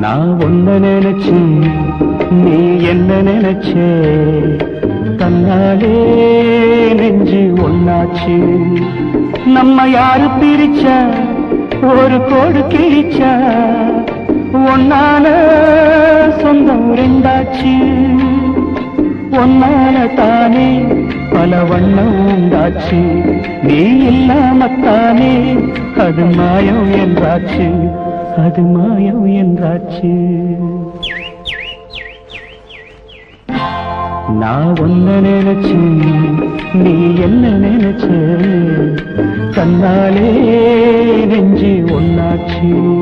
நான் ஒன்ன நினைச்சு நீ என்ன நினைச்சே? தன்னாலே நெஞ்சு ஒன்னாச்சு நம்ம யாரு பிரிச்ச? ஒரு கோடு கிழிச்ச. ஒன்னால சொந்தம் ரெண்டாச்சு. ஒன்னால தானே பல வண்ணம் உண்டாச்சு. நீ இல்லாமத்தானே அது மாயம் என்றாச்சு. அது மாயம் என்றாச்சு. நான் ஒன்ன நினைச்சு நீ என்ன நினைச்ச? தன்னாலே நெஞ்சு ஒன்னாச்சு